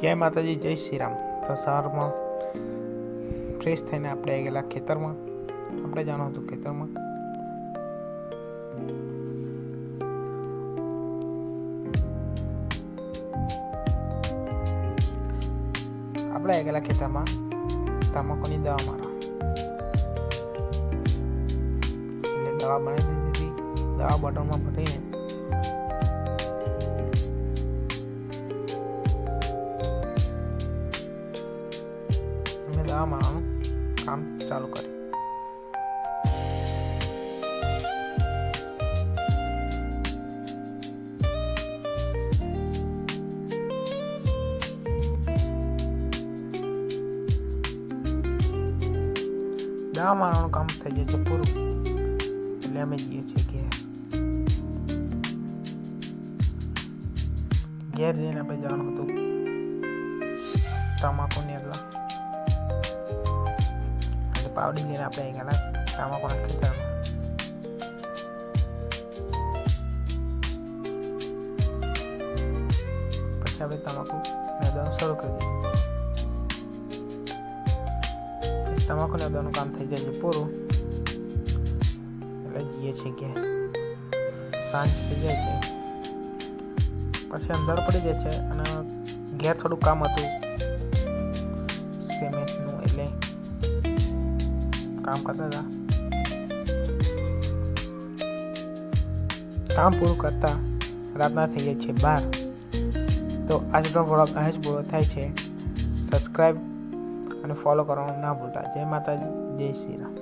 જય માતાજી, જય શ્રી રામ તો ફ્રેશ થઈને આપણે આવી ગયેલા ખેતરમાં. આપણે જાણો હતું ખેતરમાં. આપણે આવી ગયેલા ખેતરમાં તમાકુની દવા મારા એટલે દવા બનાવી દીધી. દવા બોટલમાં ભરીને અમે માળાનું કામ ચાલુ કર્યું. દવા મારવાનું કામ થઈ જાય છે પૂરું. એટલે અમે જઈએ છીએ ઘેર. ઘેર જઈને આપણે જવાનું હતું. તમાકુની પાવડી લઈને આપણે અહીં ગયેલા તમાકુના ખેતરમાં પછી આપણે તમાકુ મેદાનું શરૂ કરી દીધું તમાકુ મેદાનું કામ થઈ જાય છે પૂરું. એટલે જઈએ છીએ કે સાંજ થઈ જાય છે. પછી અંદર પડી જાય છે અને ઘેર થોડું કામ હતું. સિમેન્ટનું એટલે કામ કરતા હતા કામ પૂરું કરતા રાતના થઈ જાય છે બાર તો આજનો વ્લોગ અહીં જ પૂરો થાય છે સબસ્ક્રાઈબ અને ફોલો કરવાનું ના ભૂલતા જય માતાજી જય શ્રી રામ